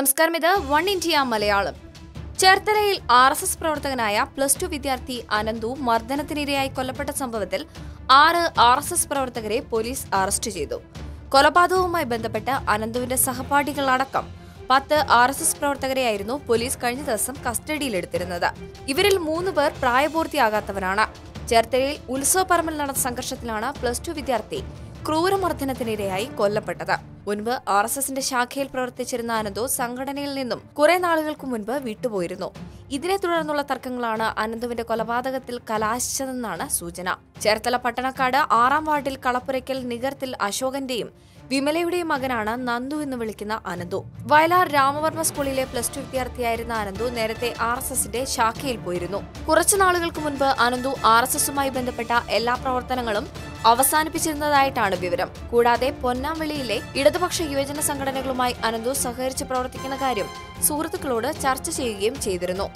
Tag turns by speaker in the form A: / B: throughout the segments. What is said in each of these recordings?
A: നമസ്കാരം ഇത് one India Malayalam. ചേർത്തലയിൽ ആർ എസ് എസ് പ്രവർത്തകനായ പ്ലസ് ടു വിദ്യാർത്ഥി അനന്തു മർദ്ദനത്തിനിരയായി കൊല്ലപ്പെട്ട സംഭവത്തിൽ ആറ് ആർ എസ് എസ് പ്രവർത്തകരെ പോലീസ് അറസ്റ്റ് ചെയ്തു. കൊലപാതകവുമായി ബന്ധപ്പെട്ട് അനന്തുവിന്റെ സഹപാഠികളടക്കം പത്ത് ആർ എസ് എസ് പ്രവർത്തകരെയായിരുന്നു പോലീസ് കഴിഞ്ഞ ദിവസം കസ്റ്റഡിയിലെടുത്തിരുന്നത്. ഇവരിൽ മൂന്ന് പേർ പ്രായപൂർത്തിയാകാത്തവരാണ്. ചേർത്തലയിൽ ഉത്സവപ്പറമ്പിൽ നടന്ന സംഘർഷത്തിലാണ് പ്ലസ് ടു വിദ്യാർത്ഥി ക്രൂരമർദ്ദനത്തിനിരയായി കൊല്ലപ്പെട്ടത്. മുൻപ് ആർ എസ് എസിന്റെ ശാഖയിൽ പ്രവർത്തിച്ചിരുന്ന അനന്തു സംഘടനയിൽ നിന്നും കുറെ നാളുകൾക്ക് മുൻപ് വിട്ടുപോയിരുന്നു. ഇതിനെ തുടർന്നുള്ള തർക്കങ്ങളാണ് അനന്തുവിന്റെ കൊലപാതകത്തിൽ കലാശിച്ചതെന്നാണ് സൂചന. ചേർത്തല പട്ടണക്കാട് ആറാം വാർഡിൽ കളപ്പുരയ്ക്കൽ നികർത്തിൽ അശോകന്റെയും വിമലയുടെയും മകനാണ് നന്ദു എന്ന് വിളിക്കുന്ന അനന്തു. വയലാർ രാമവർമ്മ സ്കൂളിലെ പ്ലസ് ടു വിദ്യാർത്ഥിയായിരുന്ന അനന്തു നേരത്തെ ആർ എസ് എസിന്റെ ശാഖയിൽ പോയിരുന്നു. കുറച്ചു നാളുകൾക്ക് മുൻപ് അനന്തു ആർ എസ് എസുമായി ബന്ധപ്പെട്ട എല്ലാ പ്രവർത്തനങ്ങളും അവസാനിപ്പിച്ചിരുന്നതായിട്ടാണ് വിവരം. കൂടാതെ പൊന്നാമ്പിളിയിലെ ഇടതുപക്ഷ യുവജന സംഘടനകളുമായി അനന്തു സഹകരിച്ച് പ്രവർത്തിക്കുന്ന കാര്യം സുഹൃത്തുക്കളോട് ചർച്ച ചെയ്യുകയും ചെയ്തിരുന്നു.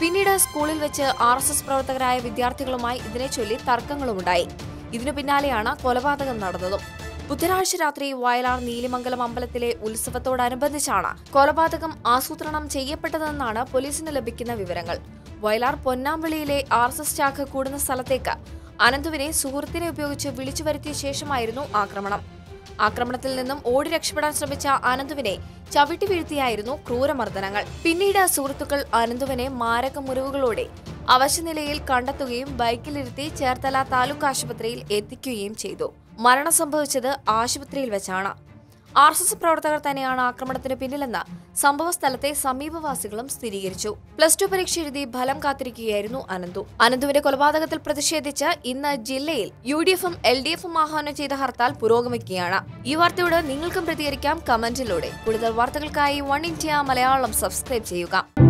A: പിന്നീട് സ്കൂളിൽ വെച്ച് ആർ എസ് എസ് പ്രവർത്തകരായ വിദ്യാർത്ഥികളുമായി ഇതിനെ ചൊല്ലി തർക്കങ്ങളുമുണ്ടായി. ഇതിനു പിന്നാലെയാണ് കൊലപാതകം നടന്നതും. ബുധനാഴ്ച രാത്രി വയലാർ നീലിമംഗലം അമ്പലത്തിലെ ഉത്സവത്തോടനുബന്ധിച്ചാണ് കൊലപാതകം ആസൂത്രണം ചെയ്യപ്പെട്ടതെന്നാണ് പോലീസിന് ലഭിക്കുന്ന വിവരങ്ങൾ. വയലാർ പൊന്നാമ്പിളിയിലെ ആർ എസ് എസ് ശാഖ കൂടുന്ന സ്ഥലത്തേക്ക് അനന്തുവിനെ സുഹൃത്തിനെ ഉപയോഗിച്ച് വിളിച്ചു വരുത്തിയ ശേഷമായിരുന്നു ആക്രമണം. ആക്രമണത്തിൽ നിന്നും ഓടി രക്ഷപ്പെടാൻ ശ്രമിച്ച അനന്തുവിനെ ചവിട്ടി വീഴ്ത്തിയായിരുന്നു ക്രൂരമർദ്ദനങ്ങൾ. പിന്നീട് സുഹൃത്തുക്കൾ അനന്തുവിനെ മാരക മുറിവുകളോടെ അവശനിലയിൽ കണ്ടെത്തുകയും ബൈക്കിലിരുത്തി ചേർത്തല താലൂക്ക് ആശുപത്രിയിൽ എത്തിക്കുകയും ചെയ്തു. മരണം സംഭവിച്ചത് ആശുപത്രിയിൽ വെച്ചാണ്. ആർ എസ് എസ് പ്രവർത്തകർ തന്നെയാണ് ആക്രമണത്തിന് പിന്നിലെന്ന് സംഭവ സ്ഥലത്തെ സമീപവാസികളും സ്ഥിരീകരിച്ചു. പ്ലസ് ടു പരീക്ഷ എഴുതി ഫലം കാത്തിരിക്കുകയായിരുന്നു അനന്തു. അനന്തുവിന്റെ കൊലപാതകത്തിൽ പ്രതിഷേധിച്ച് ഇന്ന് ജില്ലയിൽ യു ഡി എഫും എൽ ഡി എഫും ആഹ്വാനം ചെയ്ത ഹർത്താൽ പുരോഗമിക്കുകയാണ്. ഈ വാർത്തയോട് നിങ്ങൾക്കും പ്രതികരിക്കാം. കമന്റിലൂടെ കൂടുതൽ വാർത്തകൾക്കായി വൺ ഇന്ത്യ മലയാളം സബ്സ്ക്രൈബ് ചെയ്യുക.